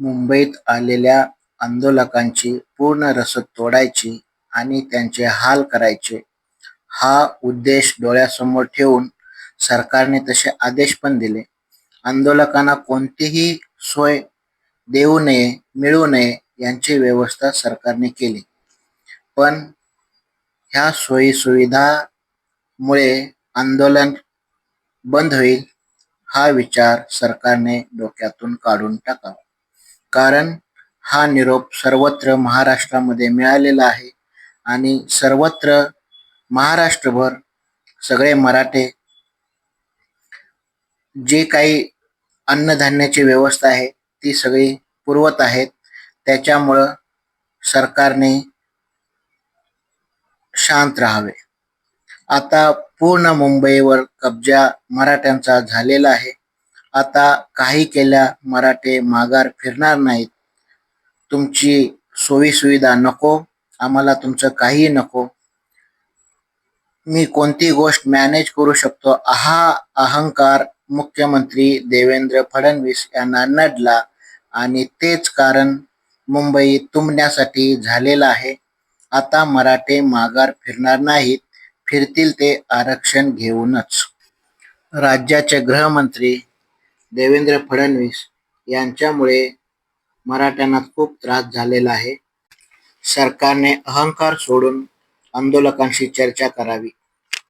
मुंबईत आलेल्या आंदोलकांची पूर्ण रसद तोडायची आणि त्यांचे हाल करायचे हा उद्देश डोळ्यासमोर ठेवून सरकारने तसे आदेश पण दिले. आंदोलकांना कोणतीही सोय देऊ नये, मिळू नये यांची व्यवस्था सरकारने केली. पण ह्या सोयीसुविधामुळे आंदोलन बंद होईल हा विचार सरकारने डोक्यातून काढून टाकावा. कारण हा निरोप सर्वत्र महाराष्ट्रामध्ये मिळालेला आहे आणि सर्वत्र महाराष्ट्रभर सगळे मराठे जे काही अन्नधान्याची व्यवस्था आहे ती सगळी पुरवत आहेत. त्याच्यामुळं सरकारने शांत राहावे. आता पूर्ण मुंबईवर कब्जा मराठ्यांचा झालेला आहे. आता काही केल्या मराठे माघार फिरणार नाहीत. तुमची सोयीसुविधा नको, आम्हाला तुमचं काहीही नको. मी कोणती गोष्ट मॅनेज करू शकतो हा अहंकार मुख्यमंत्री देवेंद्र फडणवीस यांना नडला आणि तेच कारण मुंबई तुंबण्यासाठी झालेलं आहे. आता मराठे माघार फिरणार नाहीत, फिरतील ते आरक्षण घेऊनच. राज्याचे गृहमंत्री देवेंद्र फडणवीस यांच्यामुळे मराठ्यांना खूप त्रास झालेला आहे. सरकारने अहंकार सोडून आंदोलकांशी चर्चा करावी.